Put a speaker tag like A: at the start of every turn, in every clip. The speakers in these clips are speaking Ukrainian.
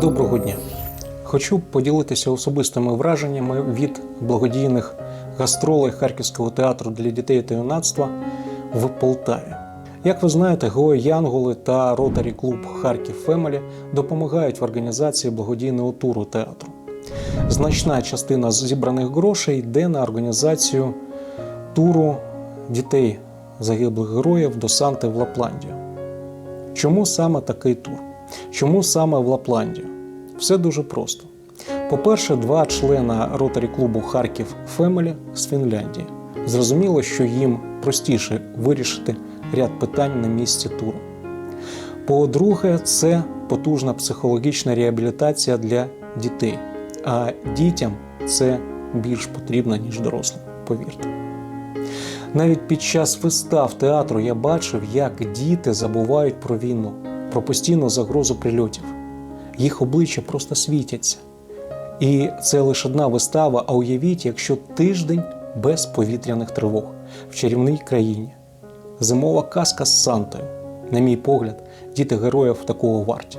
A: Доброго дня. Хочу поділитися особистими враженнями від благодійних гастролей Харківського театру для дітей та юнацтва в Полтаві. Як ви знаєте, Геої Янголи та Ротарі Клуб Харків Фемелі допомагають в організації благодійного туру театру. Значна частина зібраних грошей йде на організацію туру дітей загиблих героїв до Санти в Лапландію. Чому саме такий тур? Чому саме в Лапландію? Все дуже просто. По-перше, два члена ротарі клубу Харків Фемелі з Фінляндії. Зрозуміло, що їм простіше вирішити ряд питань на місці туру. По-друге, це потужна психологічна реабілітація для дітей. А дітям це більш потрібно, ніж дорослим, повірте. Навіть під час вистав театру я бачив, як діти забувають про війну, про постійну загрозу прильотів. Їх обличчя просто світяться. І це лише одна вистава. А уявіть, якщо тиждень без повітряних тривог в чарівній країні. Зимова казка з Сантою. На мій погляд, діти героїв такого варті.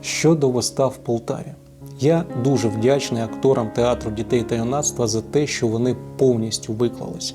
A: Щодо вистав в Полтаві, я дуже вдячний акторам театру дітей та юнацтва за те, що вони повністю виклалися.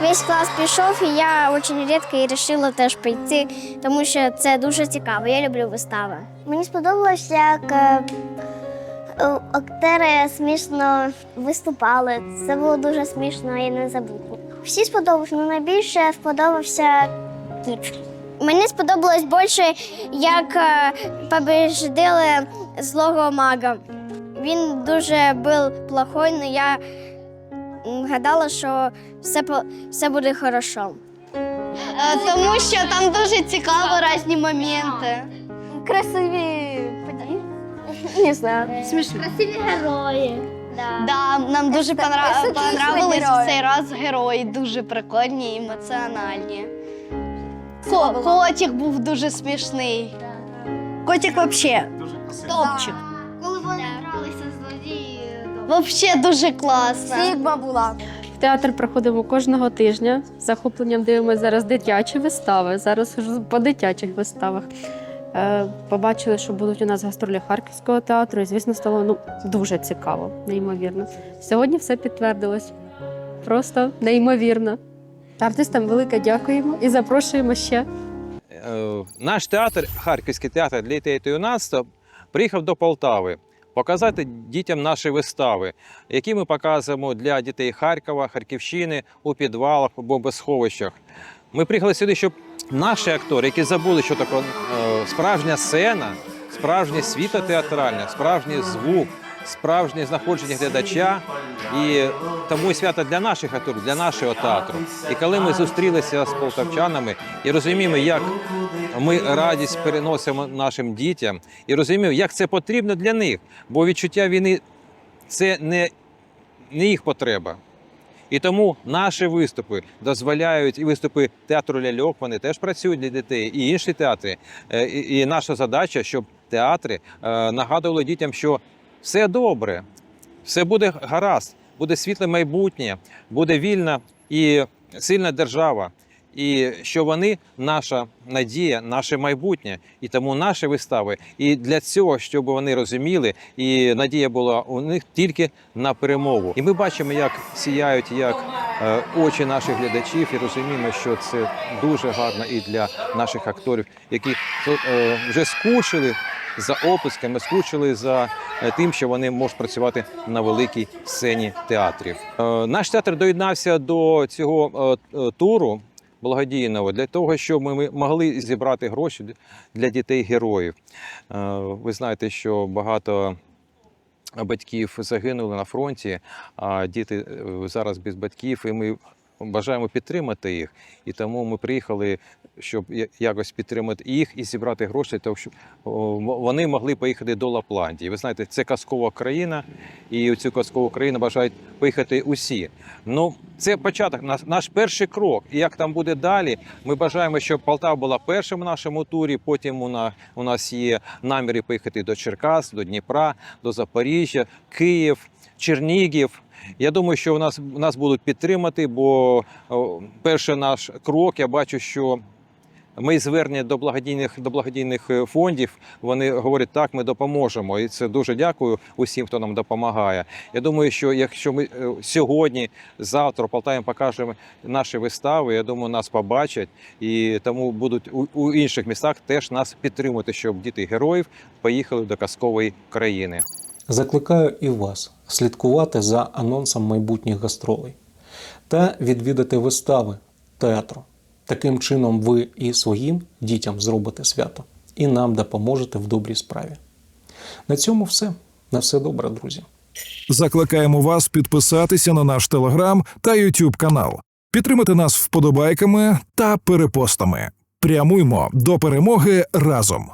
B: Весь клас пішов, і я дуже рідко і вирішила теж прийти, тому що це дуже цікаво. Я люблю вистави. Мені сподобалося, як е, актери смішно виступали. Це було дуже смішно і незабутньо. Всі сподобалось, але найбільше сподобався кіт. Мені сподобалось більше, як е, побіждили злого мага. Він дуже був плохой, але я гадала, що все, все буде хорошо. Тому що там дуже цікаво різні моменти. Красиві. Не знаю. Смішно. Красиві герої. Да.
C: Да, нам дуже понра...
B: це дійсно
C: понравились
B: герої.
C: в цей раз герої, дуже прикольні і емоціональні. Ко- Котик був дуже смішний. Котик взагалі топчик.
B: Коли вони гралися злодії.
C: Взагалі дуже класно.
B: Сігма була.
D: В театр приходимо кожного тижня. З захопленням дивимося зараз дитячі вистави. Зараз по дитячих виставах. Е, Побачили, що будуть у нас гастролі Харківського театру, і звісно, стало ну, дуже цікаво, неймовірно. Сьогодні все підтвердилось. Просто неймовірно. Артистам велике дякуємо і запрошуємо ще.
E: Е, Наш театр, Харківський театр для дітей та юнацтва, приїхав до Полтави показати дітям наші вистави, які ми показуємо для дітей Харкова, Харківщини у підвалах бомбосховищах. Ми приїхали сюди, щоб наші актори, які забули, що таке е, справжня сцена, справжнє світло театральне, справжній звук, справжнє знаходження глядача. І тому і свято для наших акторів, для нашого театру. І коли ми зустрілися з полтавчанами і розуміємо, як ми радість переносимо нашим дітям, і розуміємо, як це потрібно для них, бо відчуття війни це не, не їх потреба. І тому наші виступи дозволяють і виступи театру ляльок, вони теж працюють для дітей, і інші театри. Е, І, наша задача, щоб театри е, нагадували дітям, що все добре, все буде гаразд, буде світле майбутнє, буде вільна і сильна держава. І що вони наша надія, наше майбутнє, і тому наші вистави. І для цього, щоб вони розуміли, і надія була у них тільки на перемогу. І ми бачимо, як сіяють як е, очі наших глядачів, і розуміємо, що це дуже гарно і для наших акторів, які е, вже скучили за оплесками, скучили за е, тим, що вони можуть працювати на великій сцені театрів. Наш театр доєднався до цього туру благодійного для того, щоб ми могли зібрати гроші для дітей героїв. Е, Ви знаєте, що багато. Батьків загинули на фронті, а діти е, зараз без батьків, і ми бажаємо підтримати їх. І тому ми приїхали, щоб якось підтримати їх і зібрати гроші, тому щоб вони могли поїхати до Лапландії. Ви знаєте, це казкова країна, і у цю казкову країну бажають поїхати усі. Ну, це початок, наш, перший крок. І як там буде далі, ми бажаємо, щоб Полтава була першим в нашому турі. Потім у нас, є наміри поїхати до Черкас, до Дніпра, до Запоріжжя, Київ, Чернігів. Я думаю, що нас нас будуть підтримати, бо перший наш крок, я бачу, що ми звернення до благодійних до благодійних е, фондів. Вони говорять, так, ми допоможемо. І це дуже дякую усім, хто нам допомагає. Я думаю, що якщо ми е, сьогодні, завтра в Полтаві покажемо наші вистави, я думаю, нас побачать і тому будуть у, у інших містах теж нас підтримувати, щоб діти героїв поїхали до казкової країни.
A: Закликаю і вас слідкувати за анонсом майбутніх гастролей та відвідати вистави театру. Таким чином, ви і своїм дітям зробите свято, і нам допоможете в добрій справі. На цьому все. На все добре, друзі.
F: Закликаємо вас підписатися на наш телеграм та Ютуб канал, підтримати нас вподобайками та перепостами. Прямуймо до перемоги разом.